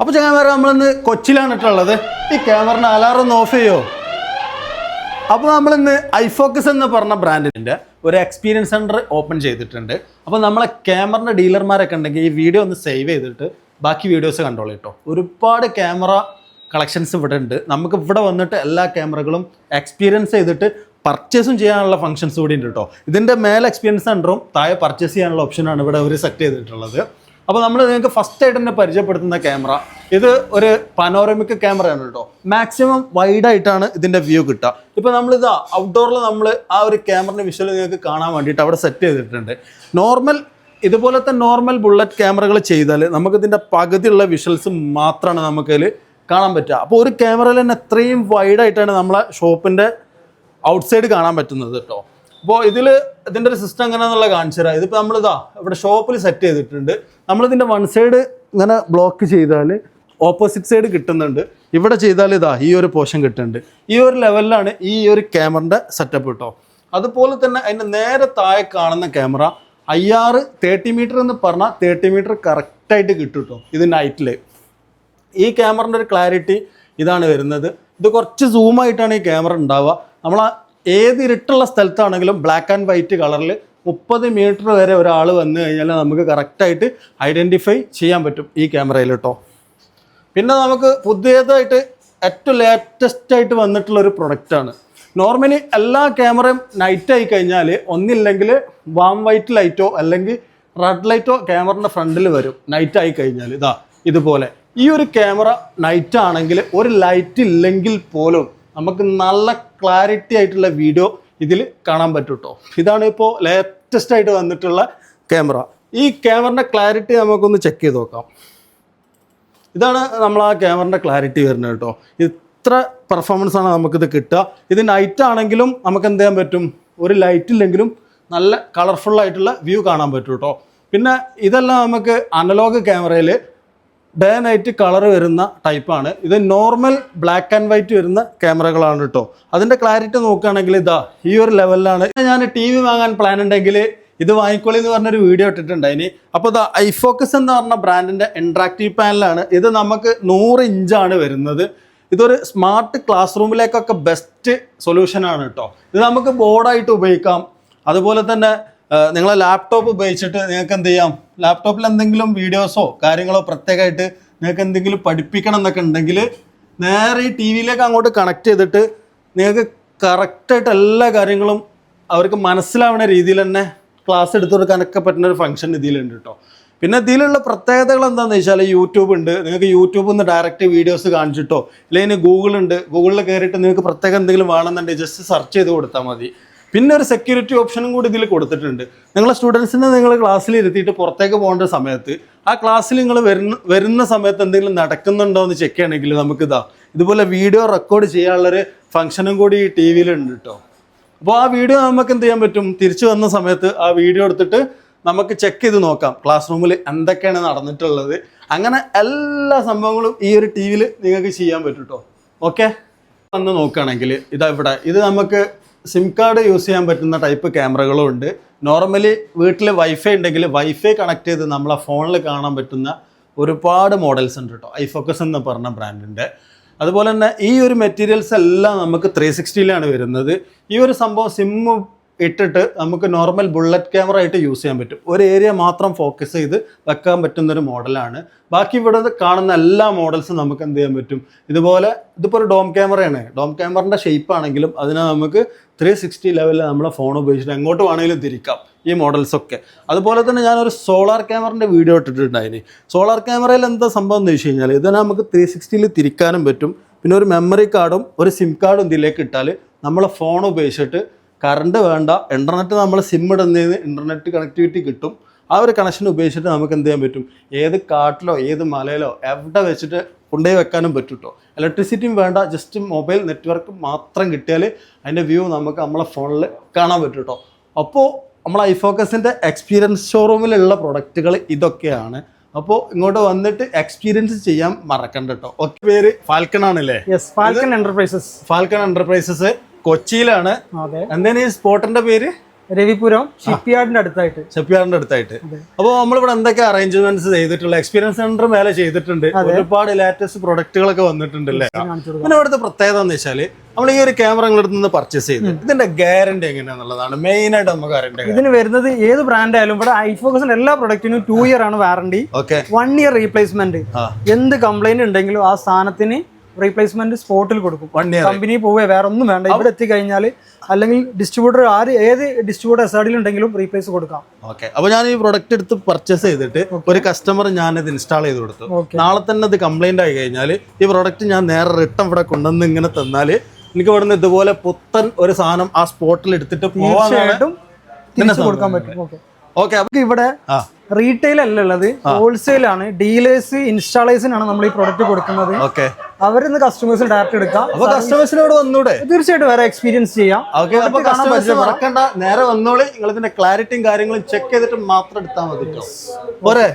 അപ്പൊ ചങ്ങന്മാരെ നമ്മളിന്ന് കൊച്ചിയിലാണ് ഇട്ടുള്ളത് ഈ ക്യാമറിന് അലാറം ഒന്ന് ഓഫ് ചെയ്യോ? അപ്പോൾ നമ്മളിന്ന് ഐഫോക്കസ് എന്ന് പറഞ്ഞ ബ്രാൻഡിന്റെ ഒരു എക്സ്പീരിയൻസ് സെന്റർ ഓപ്പൺ ചെയ്തിട്ടുണ്ട്. അപ്പോൾ നമ്മളെ ക്യാമറിന്റെ ഡീലർമാരൊക്കെ ഉണ്ടെങ്കിൽ ഈ വീഡിയോ ഒന്ന് സേവ് ചെയ്തിട്ട് ബാക്കി വീഡിയോസ് കണ്ടോളൂ കേട്ടോ ഒരുപാട് ക്യാമറ കളക്ഷൻസ് ഇവിടെ ഉണ്ട്. നമുക്ക് ഇവിടെ വന്നിട്ട് എല്ലാ ക്യാമറകളും എക്സ്പീരിയൻസ് ചെയ്തിട്ട് പർച്ചേസും ചെയ്യാനുള്ള ഫംഗ്ഷൻസ് കൂടി ഉണ്ട് കേട്ടോ ഇതിന്റെ മേലെ എക്സ്പീരിയൻസ് സെന്ററും താഴെ പർച്ചേസ് ചെയ്യാനുള്ള ഓപ്ഷനാണ് ഇവിടെ അവർ സെറ്റ് ചെയ്തിട്ടുള്ളത്. അപ്പോൾ നമ്മൾ നിങ്ങൾക്ക് ഫസ്റ്റ് ആയിട്ട് തന്നെ പരിചയപ്പെടുത്തുന്ന ക്യാമറ ഇത് ഒരു പനോറമിക് ക്യാമറയാണ് കേട്ടോ. മാക്സിമം വൈഡ് ആയിട്ടാണ് ഇതിന്റെ വ്യൂ കിട്ടുക. ഇപ്പോൾ ഇതാ ഔട്ട്ഡോറിൽ നമ്മൾ ആ ഒരു ക്യാമറയുടെ വിഷ്വൽ നിങ്ങൾക്ക് കാണാൻ വേണ്ടിയിട്ട് അവിടെ സെറ്റ് ചെയ്തിട്ടുണ്ട്. നോർമൽ ഇതുപോലത്തെ നോർമൽ ബുള്ളറ്റ് ക്യാമറകൾ ചെയ്താൽ നമുക്കിതിന്റെ പകുതിയുള്ള വിഷ്വൽസ് മാത്രമാണ് നമുക്കതിൽ കാണാൻ പറ്റുക. അപ്പോൾ ഒരു ക്യാമറയിൽ തന്നെ എത്രയും വൈഡായിട്ടാണ് നമ്മളെ ഷോപ്പിന്റെ ഔട്ട്സൈഡ് കാണാൻ പറ്റുന്നത് കേട്ടോ. അപ്പോൾ ഇതിൽ ഇതിന്റെ ഒരു സിസ്റ്റം എങ്ങനെയാണെന്നുള്ള കാണിച്ചു തരാം. ഇതിപ്പോൾ നമ്മളിതാ ഇവിടെ ഷോപ്പിൽ സെറ്റ് ചെയ്തിട്ടുണ്ട്. നമ്മളിതിന്റെ വൺ സൈഡ് ഇങ്ങനെ ബ്ലോക്ക് ചെയ്താൽ ഓപ്പോസിറ്റ് സൈഡ് കിട്ടുന്നുണ്ട്. ഇവിടെ ചെയ്താൽ ഇതാ ഈ ഒരു പോർഷൻ കിട്ടുന്നുണ്ട്. ഈ ഒരു ലെവലിലാണ് ഈ ഒരു ക്യാമറന്റെ സെറ്റപ്പ് കേട്ടോ അതുപോലെ തന്നെ അതിന്റെ നേരെ താഴെ കാണുന്ന camera I R thirty metre എന്ന് പറഞ്ഞാൽ തേർട്ടി മീറ്റർ കറക്റ്റായിട്ട് കിട്ടും കേട്ടോ ഇത് നൈറ്റിൽ ഈ ക്യാമറന്റെ ഒരു ക്ലാരിറ്റി ഇതാണ് വരുന്നത്. ഇത് കുറച്ച് സൂമായിട്ടാണ് ഈ ക്യാമറ ഉണ്ടാവുക. നമ്മൾ ഏത് ഇരുട്ടുള്ള സ്ഥലത്താണെങ്കിലും ബ്ലാക്ക് ആൻഡ് വൈറ്റ് കളറിൽ മുപ്പത് മീറ്റർ വരെ ഒരാൾ വന്നു കഴിഞ്ഞാൽ നമുക്ക് കറക്റ്റായിട്ട് ഐഡന്റിഫൈ ചെയ്യാൻ പറ്റും ഈ ക്യാമറയിൽ കേട്ടോ പിന്നെ നമുക്ക് പുതിയതായിട്ട് ഏറ്റവും ലേറ്റസ്റ്റ് ആയിട്ട് വന്നിട്ടുള്ള ഒരു പ്രൊഡക്റ്റാണ് നോർമലി എല്ലാ ക്യാമറയും നൈറ്റ് ആയി കഴിഞ്ഞാൽ ഒന്നില്ലെങ്കിൽ വാം വൈറ്റ് ലൈറ്റോ അല്ലെങ്കിൽ റെഡ് ലൈറ്റോ ക്യാമറയുടെ ഫ്രണ്ടിൽ വരും. നൈറ്റ് ആയി കഴിഞ്ഞാൽ ഇതാ ഇതുപോലെ. ഈ ഒരു ക്യാമറ നൈറ്റ് ആണെങ്കിൽ ഒരു ലൈറ്റ് ഇല്ലെങ്കിൽ പോലും നമുക്ക് നല്ല ക്ലാരിറ്റി ആയിട്ടുള്ള വീഡിയോ ഇതിൽ കാണാൻ പറ്റും കേട്ടോ ഇതാണ് ഇപ്പോൾ ലേറ്റസ്റ്റ് ആയിട്ട് വന്നിട്ടുള്ള ക്യാമറ ഈ ക്യാമറിന്റെ ക്ലാരിറ്റി നമുക്കൊന്ന് ചെക്ക് ചെയ്ത് നോക്കാം. ഇതാണ് നമ്മൾ ആ ക്യാമറിന്റെ ക്ലാരിറ്റി വരുന്നത് കേട്ടോ. ഇത്ര പെർഫോമൻസ് ആണ് നമുക്കിത് കിട്ടുക. ഇത് നൈറ്റ് ആണെങ്കിലും നമുക്ക് എന്ത് ചെയ്യാൻ പറ്റും? ഒരു ലൈറ്റ് ഇല്ലെങ്കിലും നല്ല കളർഫുള്ളായിട്ടുള്ള വ്യൂ കാണാൻ പറ്റും കേട്ടോ പിന്നെ ഇതെല്ലാം നമുക്ക് അനലോഗ് ക്യാമറയിൽ ഡേ നൈറ്റ് കളർ വരുന്ന ടൈപ്പാണ് ഇത് നോർമൽ ബ്ലാക്ക് ആൻഡ് വൈറ്റ് വരുന്ന ക്യാമറകളാണ് കേട്ടോ അതിന്റെ ക്ലാരിറ്റി നോക്കുകയാണെങ്കിൽ ഇതാ ഈ ഒരു ലെവലിലാണ് ഞാൻ ടി വി വാങ്ങാൻ പ്ലാൻ ഉണ്ടെങ്കിൽ ഇത് വാങ്ങിക്കോളി എന്ന് പറഞ്ഞൊരു വീഡിയോ ഇട്ടിട്ടുണ്ട് ഇനി അപ്പോൾ ഇതാ ഐഫോക്കസ് എന്ന് പറഞ്ഞ ബ്രാൻഡിന്റെ ഇൻട്രാക്റ്റീവ് പാനലാണ് ഇത് നമുക്ക് നൂറ് ഇഞ്ചാണ് വരുന്നത്. ഇതൊരു സ്മാർട്ട് ക്ലാസ് റൂമിലേക്കൊക്കെ ബെസ്റ്റ് സൊല്യൂഷനാണ് കേട്ടോ ഇത് നമുക്ക് ബോർഡായിട്ട് ഉപയോഗിക്കാം. അതുപോലെ തന്നെ നിങ്ങളെ ലാപ്ടോപ്പ് ഉപയോഗിച്ചിട്ട് നിങ്ങൾക്ക് എന്ത് ചെയ്യാം? ലാപ്ടോപ്പിൽ എന്തെങ്കിലും വീഡിയോസോ കാര്യങ്ങളോ പ്രത്യേകമായിട്ട് നിങ്ങൾക്ക് എന്തെങ്കിലും പഠിപ്പിക്കണം എന്നൊക്കെ ഉണ്ടെങ്കിൽ നേരെ ഈ ടി വിയിലേക്ക് അങ്ങോട്ട് കണക്ട് ചെയ്തിട്ട് നിങ്ങൾക്ക് കറക്റ്റായിട്ട് എല്ലാ കാര്യങ്ങളും അവർക്ക് മനസ്സിലാവുന്ന രീതിയിൽ തന്നെ ക്ലാസ് എടുത്തു കൊടുക്കാനൊക്കെ പറ്റുന്ന ഒരു ഫംഗ്ഷൻ ഇതിലുണ്ട് കേട്ടോ പിന്നെ ഇതിലുള്ള പ്രത്യേകതകൾ എന്താണെന്ന് വെച്ചാൽ യൂട്യൂബ് ഉണ്ട്. നിങ്ങൾക്ക് യൂട്യൂബിൽ നിന്ന് ഡയറക്റ്റ് വീഡിയോസ് കാണിച്ചിട്ടോ അല്ലെങ്കിൽ ഗൂഗിൾ ഉണ്ട്. ഗൂഗിളിൽ കയറിയിട്ട് നിങ്ങൾക്ക് പ്രത്യേകം എന്തെങ്കിലും വേണമെന്നുണ്ടെങ്കിൽ ജസ്റ്റ് സെർച്ച് ചെയ്ത് കൊടുത്താൽ മതി. പിന്നെ ഒരു സെക്യൂരിറ്റി ഓപ്ഷനും കൂടി ഇതിൽ കൊടുത്തിട്ടുണ്ട്. നിങ്ങളെ സ്റ്റുഡൻസിനെ നിങ്ങൾ ക്ലാസ്സിൽ ഇരുത്തിയിട്ട് പുറത്തേക്ക് പോകേണ്ട സമയത്ത് ആ ക്ലാസ്സിൽ നിങ്ങൾ വരുന്ന വരുന്ന സമയത്ത് എന്തെങ്കിലും നടക്കുന്നുണ്ടോ എന്ന് ചെക്ക് ചെയ്യണമെങ്കിൽ നമുക്കിതാ ഇതുപോലെ വീഡിയോ റെക്കോർഡ് ചെയ്യാനുള്ളൊരു ഫംഗ്ഷനും കൂടി ഈ ടി വിയിലുണ്ട് കേട്ടോ അപ്പോൾ ആ വീഡിയോ നമുക്ക് എന്ത് ചെയ്യാൻ പറ്റും? തിരിച്ചു വന്ന സമയത്ത് ആ വീഡിയോ എടുത്തിട്ട് നമുക്ക് ചെക്ക് ചെയ്ത് നോക്കാം. ക്ലാസ് റൂമിൽ എന്തൊക്കെയാണ് നടന്നിട്ടുള്ളത്. അങ്ങനെ എല്ലാ സംഭവങ്ങളും ഈ ഒരു ടി നിങ്ങൾക്ക് ചെയ്യാൻ പറ്റും കേട്ടോ ഓക്കെ വന്ന് നോക്കുകയാണെങ്കിൽ ഇതാ ഇവിടെ ഇത് നമുക്ക് സിം കാർഡ് യൂസ് ചെയ്യാൻ പറ്റുന്ന ടൈപ്പ് ക്യാമറകളും ഉണ്ട്. നോർമലി വീട്ടിൽ വൈഫൈ ഉണ്ടെങ്കിൽ വൈഫൈ കണക്ട് ചെയ്ത് നമ്മളെ ഫോണിൽ കാണാൻ പറ്റുന്ന ഒരുപാട് മോഡൽസ് ഉണ്ട് കേട്ടോ ഐഫോക്കസ് എന്ന് പറഞ്ഞ ബ്രാൻഡിന്റെ അതുപോലെ തന്നെ ഈ ഒരു മെറ്റീരിയൽസ് എല്ലാം നമുക്ക് ത്രീ സിക്സ്റ്റിയിലാണ് വരുന്നത്. ഈ ഒരു സംഭവം സിമ്മ് ഇട്ടിട്ട് നമുക്ക് നോർമൽ ബുള്ളറ്റ് ക്യാമറ ആയിട്ട് യൂസ് ചെയ്യാൻ പറ്റും. ഒരു ഏരിയ മാത്രം ഫോക്കസ് ചെയ്ത് വെക്കാൻ പറ്റുന്നൊരു മോഡലാണ് ബാക്കി ഇവിടെ കാണുന്ന എല്ലാ മോഡൽസും നമുക്ക് എന്ത് ചെയ്യാൻ പറ്റും? ഇതുപോലെ ഇതിപ്പോൾ ഒരു ഡോം ക്യാമറയാണ് ഡോം ക്യാമറന്റെ ഷേപ്പ് ആണെങ്കിലും അതിനെ നമുക്ക് ത്രീ സിക്സ്റ്റി ലെവലിൽ നമ്മളെ ഫോൺ ഉപയോഗിച്ചിട്ട് എങ്ങോട്ട് വേണമെങ്കിലും തിരിക്കാം ഈ മോഡൽസൊക്കെ അതുപോലെ തന്നെ ഞാനൊരു സോളാർ ക്യാമറന്റെ വീഡിയോ ഇട്ടിട്ടുണ്ടായിന്. സോളാർ ക്യാമറയിൽ എന്താ സംഭവം എന്ന് വെച്ച് കഴിഞ്ഞാൽ ഇതിനെ നമുക്ക് ത്രീ സിക്സ്റ്റിയിൽ തിരിക്കാനും പറ്റും. പിന്നെ ഒരു മെമ്മറി കാർഡും ഒരു സിം കാർഡും ഇതിലേക്ക് ഇട്ടാൽ നമ്മളെ ഫോൺ ഉപയോഗിച്ചിട്ട് കറണ്ട് വേണ്ട ഇന്റർനെറ്റ് നമ്മൾ സിം ഇടുന്നതിന് ഇന്റർനെറ്റ് കണക്ടിവിറ്റി കിട്ടും. ആ ഒരു കണക്ഷൻ ഉപയോഗിച്ചിട്ട് നമുക്ക് എന്ത് ചെയ്യാൻ പറ്റും? ഏത് കാട്ടിലോ ഏത് മലയിലോ എവിടെ വെച്ചിട്ട് കൊണ്ടുപോയി വെക്കാനും പറ്റും കേട്ടോ ഇലക്ട്രിസിറ്റിയും വേണ്ട ജസ്റ്റ് മൊബൈൽ നെറ്റ്വർക്ക് മാത്രം കിട്ടിയാൽ അതിന്റെ വ്യൂ നമുക്ക് നമ്മളെ ഫോണിൽ കാണാൻ പറ്റും കേട്ടോ അപ്പോൾ നമ്മൾ ഐഫോക്കസിന്റെ എക്സ്പീരിയൻസ് ഷോറൂമിലുള്ള പ്രൊഡക്റ്റുകൾ ഇതൊക്കെയാണ്. അപ്പോൾ ഇങ്ങോട്ട് വന്നിട്ട് എക്സ്പീരിയൻസ് ചെയ്യാൻ മറക്കണ്ട കേട്ടോ ഒക്കെ പേര് ഫാൽക്കൺ ആണല്ലേ? Yes Falcon enterprises Falcon enterprises കൊച്ചിയിലാണ്. എന്താണ് ഈ സ്പോട്ടിന്റെ പേര്? രവിപുരം ഷിപ്പ്യാർഡിന്റെ അടുത്തായിട്ട്. ഷിപ്പ്യാർഡിന്റെ അടുത്തായിട്ട്. അപ്പോൾ നമ്മളിവിടെ എന്തൊക്കെ അറേഞ്ച്മെന്റ്സ് ചെയ്തിട്ടുള്ള എക്സ്പീരിയൻസ് സെന്റർ മേലെ ചെയ്തിട്ടുണ്ട്. ഒരുപാട് ലേറ്റസ്റ്റ് പ്രൊഡക്റ്റുകളൊക്കെ വന്നിട്ടുണ്ടല്ലേ പിന്നെ ഇവിടുത്തെ പ്രത്യേകത എന്ന് വെച്ചാൽ നമ്മൾ ഈ ഒരു ക്യാമറ നിങ്ങളുടെ നിന്ന് പർച്ചേസ് ചെയ്ത് ഇതിന്റെ ഗ്യാരണ്ടി എങ്ങനെയാന്നുള്ളതാണ് മെയിൻ ആയിട്ട് നമുക്ക് അറിയേണ്ടത് ഇതിന് വരുന്നത് ഏത് ബ്രാൻഡ് ആയാലും ഇവിടെ ഐഫോക്കസിന്റെ എല്ലാ പ്രൊഡക്റ്റിനും ടു ഇയർ ആണ് warranty okay one year replacement എന്ത് കംപ്ലൈന്റ് ഉണ്ടെങ്കിലും ആ സാധനത്തിന് റീപ്ലേസ്മെന്റ് സ്പോട്ടിൽ കൊടുക്കും. കമ്പനി പോവേ വേറെ ഒന്നും വേണ്ട ഇവിടെ എത്തിക്കഴിഞ്ഞാൽ അല്ലെങ്കിൽ ഡിസ്ട്രിബ്യൂട്ടർ ആര് ഏത് ഡിസ്ട്രിബ്യൂട്ടർ എസ് ഉണ്ടെങ്കിലും റീപ്ലേസ് കൊടുക്കാം. ഓക്കെ അപ്പൊ ഞാൻ ഈ പ്രൊഡക്റ്റ് എടുത്ത് പർച്ചേസ് ചെയ്തിട്ട് ഒരു കസ്റ്റമർ ഞാൻ ഇത് ഇൻസ്റ്റാൾ ചെയ്ത് കൊടുത്തു. നാളെ തന്നെ ഇത് കംപ്ലൈന്റ് ആയി കഴിഞ്ഞാൽ ഈ പ്രൊഡക്റ്റ് ഞാൻ നേരെ റിട്ടൺ ഇവിടെ കൊണ്ടുവന്ന് ഇങ്ങനെ തന്നാൽ എനിക്ക് ഇവിടുന്ന് ഇതുപോലെ പുത്തൻ ഒരു സാധനം ആ സ്പോട്ടിൽ എടുത്തിട്ട് തിരിച്ചു കൊടുക്കാൻ പറ്റും. ഓക്കെ ഓക്കെ നമുക്ക് ഇവിടെ റീറ്റെയിൽ അല്ല ഉള്ളത്. ഹോൾസെയിൽ ആണ്. ഡീലേഴ്സ് ഇൻസ്റ്റാളേഴ്സിനാണ് നമ്മൾ ഈ പ്രൊഡക്റ്റ് കൊടുക്കുന്നത്. അവരിൽ അവരിന്ന് കസ്റ്റമേഴ്സ് ഡയറക്റ്റ് എടുക്കാം. അപ്പൊ കസ്റ്റമേഴ്സിനോട് വന്നൂടെ? തീർച്ചയായിട്ടും വേറെ എക്സ്പീരിയൻസ് ചെയ്യാം. നേരെ വന്നോളി. നിങ്ങൾ ഇതിന്റെ ക്ലാരിറ്റിയും കാര്യങ്ങളും ചെക്ക് ചെയ്തിട്ട് മാത്രം എടുത്താൽ മതി. പോരെ?